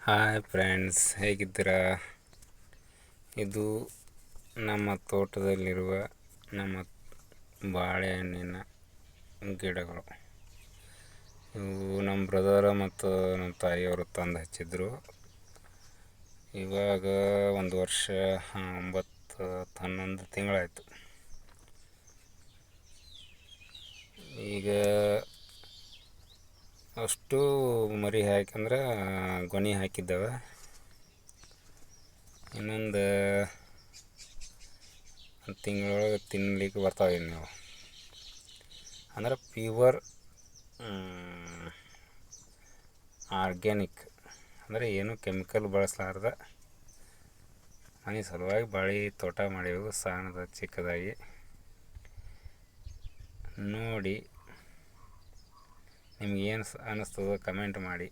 Hi friends ಹೇಗಿದ್ದೀರಾ? ಇದು ನಮ್ಮ ತೋಟದಲ್ಲಿರುವ ನಮ್ಮ ಬಾಳೆಹಣ್ಣಿನ ಗಿಡಗಳು. ಇವು ನಮ್ಮ ಬ್ರದರ ಮತ್ತು ನಮ್ಮ ತಾಯಿಯವರು ತಂದು ಹಚ್ಚಿದ್ರು. ಇವಾಗ ಒಂದು ವರ್ಷ ಒಂಬತ್ತು, ಹನ್ನೊಂದು ತಿಂಗಳಾಯಿತು. ಈಗ ಅಷ್ಟು ಮರಿ ಹಾಕಂದ್ರೆ ಗೊನೆ ಹಾಕಿದ್ದಾವೆ. ಇನ್ನೊಂದು ತಿಂಗಳೊಳಗೆ ತಿನ್ಲಿಕ್ಕೆ ಬರ್ತಾವೆ ನೀವು ಅಂದ್ರೆ ಪ್ಯೂವರ್ ಆರ್ಗ್ಯಾನಿಕ್ ಅಂದರೆ ಏನು ಕೆಮಿಕಲ್ ಬಳಸಲಾರ್ದ ಮನೆ ಸಲುವಾಗಿ ಬಾಳೆ ತೋಟ ಮಾಡಿವು ಸಣ್ಣದ ಚಿಕ್ಕದಾಗಿ. ನೋಡಿ ನಿಮ್ಗೆ ಏನು ಅನ್ನಿಸ್ತದೋ ಕಮೆಂಟ್ ಮಾಡಿ.